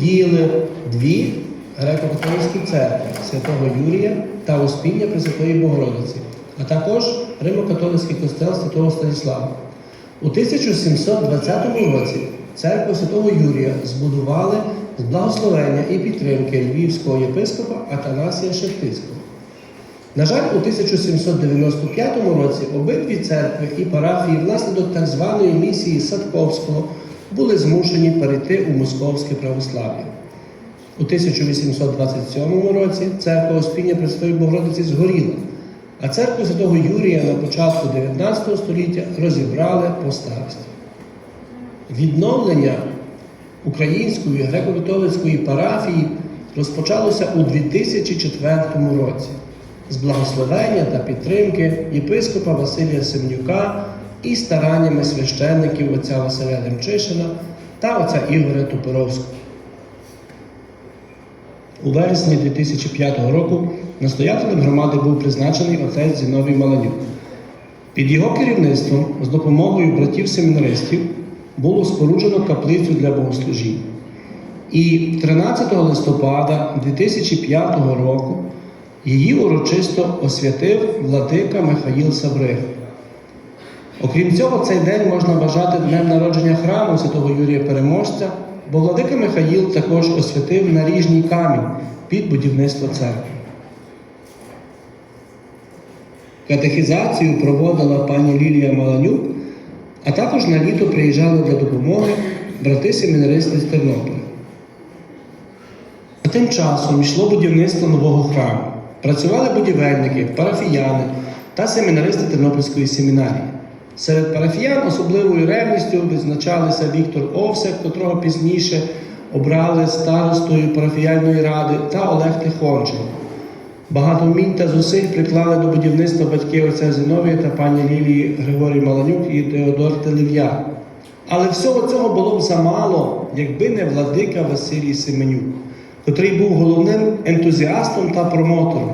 діяли дві греко-католицькі церкви Святого Юрія та Успіння Пресвятої Богородиці, а також Римо-католицький костел Святого Станіслава. У 1720 році церкву Святого Юрія збудували з благословення і підтримки львівського єпископа Атанасія Шептицького. На жаль, у 1795 році обидві церкви і парафії внаслідок так званої місії Садковського були змушені перейти у московське православ'я. У 1827 році церква Успіння Пресвятої Богородиці згоріла, а церкву Святого Юрія на початку 19 століття розібрали по старості. Відновлення української греко-католицької парафії розпочалося у 2004 році з благословення та підтримки єпископа Василія Семнюка і стараннями священників отця Василя Демчишина та отця Ігоря Тупоровського. У вересні 2005 року настоятелем громади був призначений отець Зіновій Маланюк. Під його керівництвом, з допомогою братів-семінаристів, було споруджено каплицю для богослужінь. І 13 листопада 2005 року її урочисто освятив владика Михаїл Сабриг. Окрім цього, цей день можна вважати днем народження храму Святого Юрія Переможця, бо владика Михаїл також освятив наріжній камінь під будівництво церкви. Катехізацію проводила пані Лілія Маланюк, а також на літо приїжджали для допомоги брати-семінаристи з Тернополя. Тим часом йшло будівництво нового храму. Працювали будівельники, парафіяни та семінаристи Тернопільської семінарії. Серед парафіян особливою ревністю відзначалися Віктор Овсек, котрого пізніше обрали старостою парафіяльної ради, та Олег Тихонченко. Багато вмінь та зусиль приклали до будівництва батьки отця Зіновія та пані Лілії Григорій Маланюк і Теодор Телев'я. Але всього цього було б замало, якби не владика Василій Семенюк, котрий був головним ентузіастом та промотором.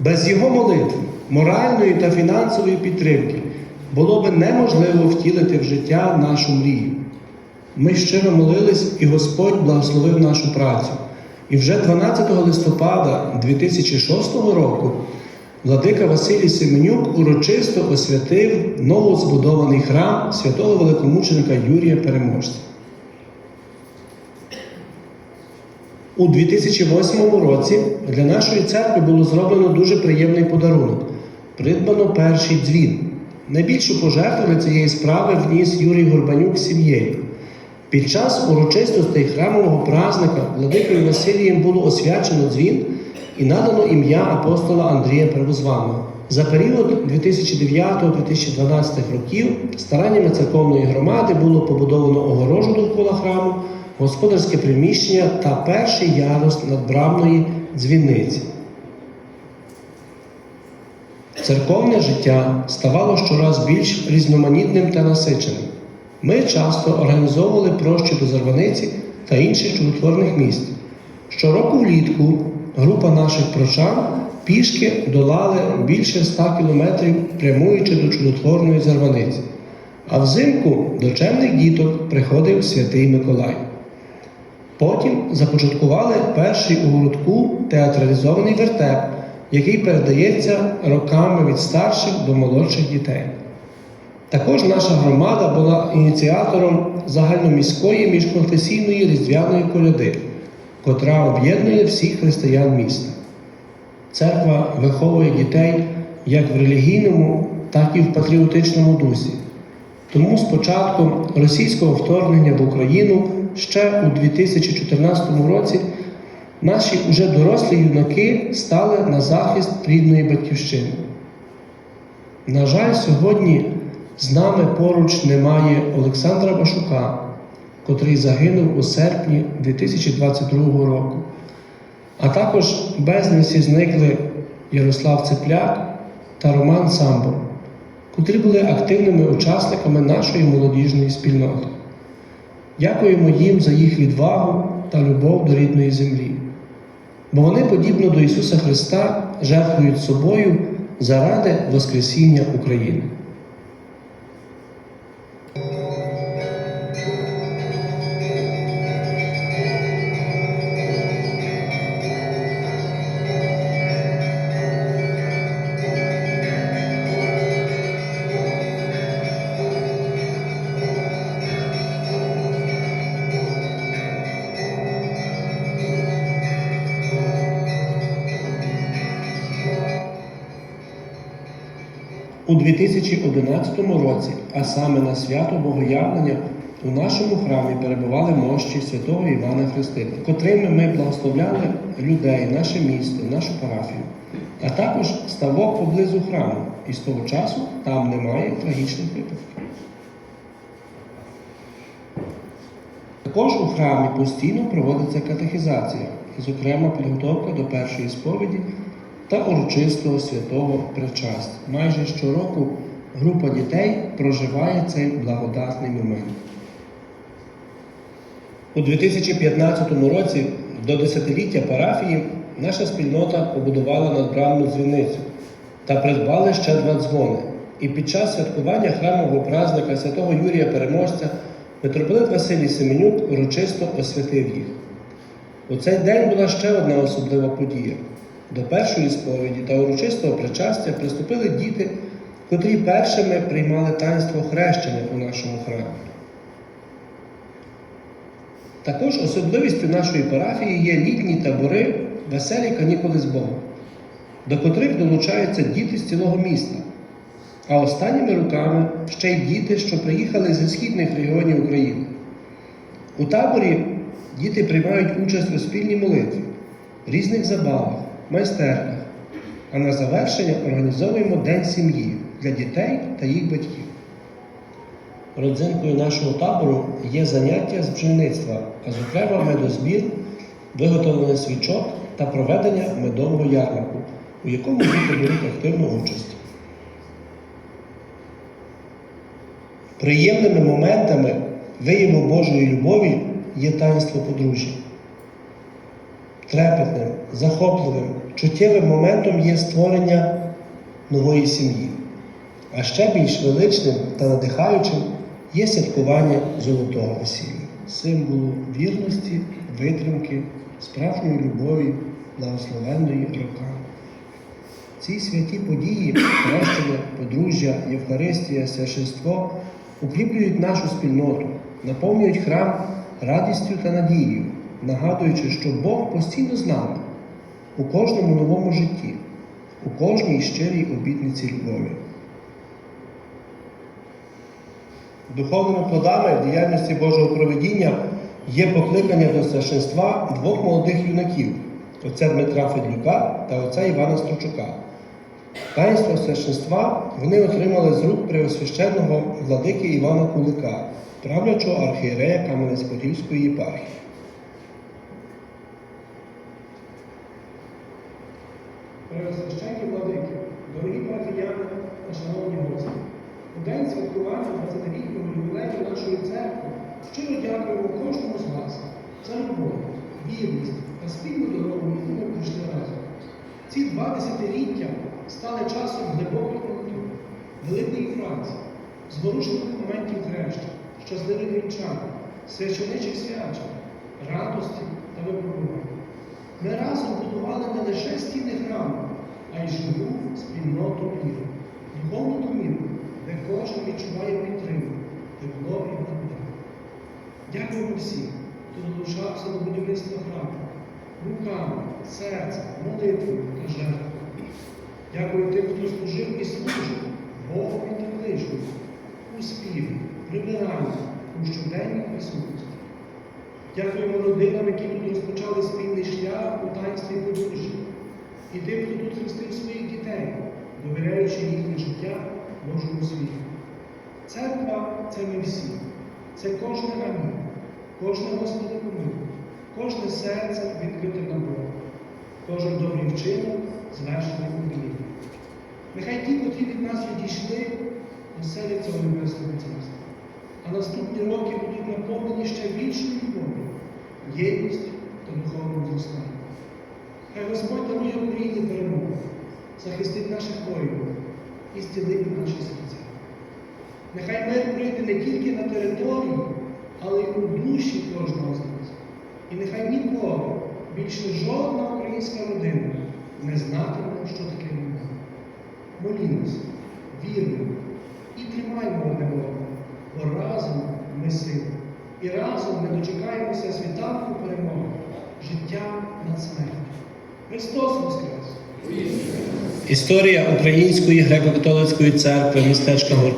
Без його молитви, моральної та фінансової підтримки було б неможливо втілити в життя нашу мрію. Ми щиро молились, і Господь благословив нашу працю. І вже 12 листопада 2006 року владика Василій Семенюк урочисто освятив новозбудований храм святого великомученика Юрія Переможця. У 2008 році для нашої церкви було зроблено дуже приємний подарунок. Придбано перший дзвін. Найбільшу пожертву для цієї справи вніс Юрій Горбанюк з сім'єю. Під час урочистостей храмового празника владикою Василієм було освячено дзвін і надано ім'я апостола Андрія Первозваного. За період 2009-2012 років стараннями церковної громади було побудовано огорожу довкола храму, господарське приміщення та перший ярус надбрамної дзвіниці. Церковне життя ставало щораз більш різноманітним та насиченим. Ми часто організовували прощу до Зарваниці та інших чудотворних місць. Щороку влітку група наших прочан пішки долали більше ста кілометрів, прямуючи до чудотворної Зарваниці. А взимку до чемних діток приходив святий Миколай. Потім започаткували перший у городку театралізований вертеп, який передається роками від старших до молодших дітей. Також наша громада була ініціатором загальноміської міжконфесійної різдвяної коляди, котра об'єднує всіх християн міста. Церква виховує дітей як в релігійному, так і в патріотичному дусі. Тому з початком російського вторгнення в Україну ще у 2014 році наші уже дорослі юнаки стали на захист рідної батьківщини. На жаль, сьогодні з нами поруч немає Олександра Башука, котрий загинув у серпні 2022 року. А також безвісті зникли Ярослав Цепляк та Роман Самбор, котрі були активними учасниками нашої молодіжної спільноти. Дякуємо їм за їх відвагу та любов до рідної землі, бо вони, подібно до Ісуса Христа, жертвують собою заради Воскресіння України. У 2011 році, а саме на свято Богоявлення, у нашому храмі перебували мощі святого Івана Хрестителя, котрими ми благословляли людей, наше місто, нашу парафію, а також ставок поблизу храму. І з того часу там немає трагічних випадків. Також у храмі постійно проводиться катехізація, зокрема підготовка до першої сповіді та урочистого святого причастя. Майже щороку група дітей проживає цей благодатний момент. У 2015 році до десятиліття парафії наша спільнота побудувала надбранну дзвіницю та придбали ще два дзвони. І під час святкування храмового праздника святого Юрія Переможця митрополит Василій Семенюк урочисто освятив їх. У цей день була ще одна особлива подія. До першої сповіді та урочистого причастя приступили діти, котрі першими приймали таїнство хрещення у нашому храмі. Також особливістю нашої парафії є літні табори веселі канікули з Богом, до котрих долучаються діти з цілого міста. А останніми роками ще й діти, що приїхали зі східних регіонів України. У таборі діти приймають участь у спільній молитві, різних забавах, майстерках, а на завершення організовуємо День сім'ї для дітей та їх батьків. Родзинкою нашого табору є заняття з бджільництва, а зокрема медозбір, виготовлення свічок та проведення медового ярмарку, у якому діти беруть активну участь. Приємними моментами вияву Божої любові є таїнство подружжя. Трепетним, захопливим, чуттєвим моментом є створення нової сім'ї. А ще більш величним та надихаючим є святкування золотого весілля, символу вірності, витримки, справжньої любові, благословенної роками. Ці святі події, хрещення, подружжя, Євхаристія, священство укріплюють нашу спільноту, наповнюють храм радістю та надією, нагадуючи, що Бог постійно з нами у кожному новому житті, у кожній щирій обітниці любові. Духовними плодами діяльності Божого проведіння є покликання до священства двох молодих юнаків отця Дмитра Федюка та отця Івана Стручука. Таїнство священства вони отримали з рук преосвященного владики Івана Кулика, правлячого архієрея Кам'янець-Подільської єпархії. Преосвященні владики, дорогі парафіяни та шановні гості, у день святкування 20-літнього ювілею нашої церкви щиро дякуємо кожному з вас за любов, вірність та спільну дорогу, яку ми прийшли разом. Ці два десятиліття стали часом глибокої культури, великої праці, зворушливих моментів хрещення, щасливих вінчань, священичих свячень, радості та випробувань. Ми разом будували не лише стіни храму, а й живу спільноту віри, духовну домівку, де кожен відчуває підтримку, тепло і добро. Дякуємо всім, хто долучався до будівництва храму, руками, серцем, молитвою та жертвою. Дякую тим, хто служив і служить Богові та ближньому, у співі, прибиранні, у щоденній присутності. Дякуємо родинам, які тут розпочали спільний шлях у таїнстві подружжя, і тим, хто тут хрестив своїх дітей, довіряючи їхнє життя Божому світу. Церква це ми всі, це кожне амінь, кожне Господи помилуй, кожне серце відкрите на Бога, кожен добрий вчинок звершений у вірі. Нехай ті, котрі від нас відійшли, оселяться у Небесному Царстві. А наступні роки наповнені ще більшою любов'ю, єдністю та духовним зростанням. Хай Господь дарує Україні перемогу, захистить наших воїнів і зцілить наші серця. Нехай мир прийде не тільки на територію, але й у душі кожного з нас. І нехай ніколи більше жодна українська родина не знатиме, що таке війна. Молімося, віримо і тримаймо одне одного, бо разом ми сила. І разом ми дочекаємося світанку перемоги, життя над смертю. Христос Воскрес! Історія Української греко-католицької церкви містечка Гор-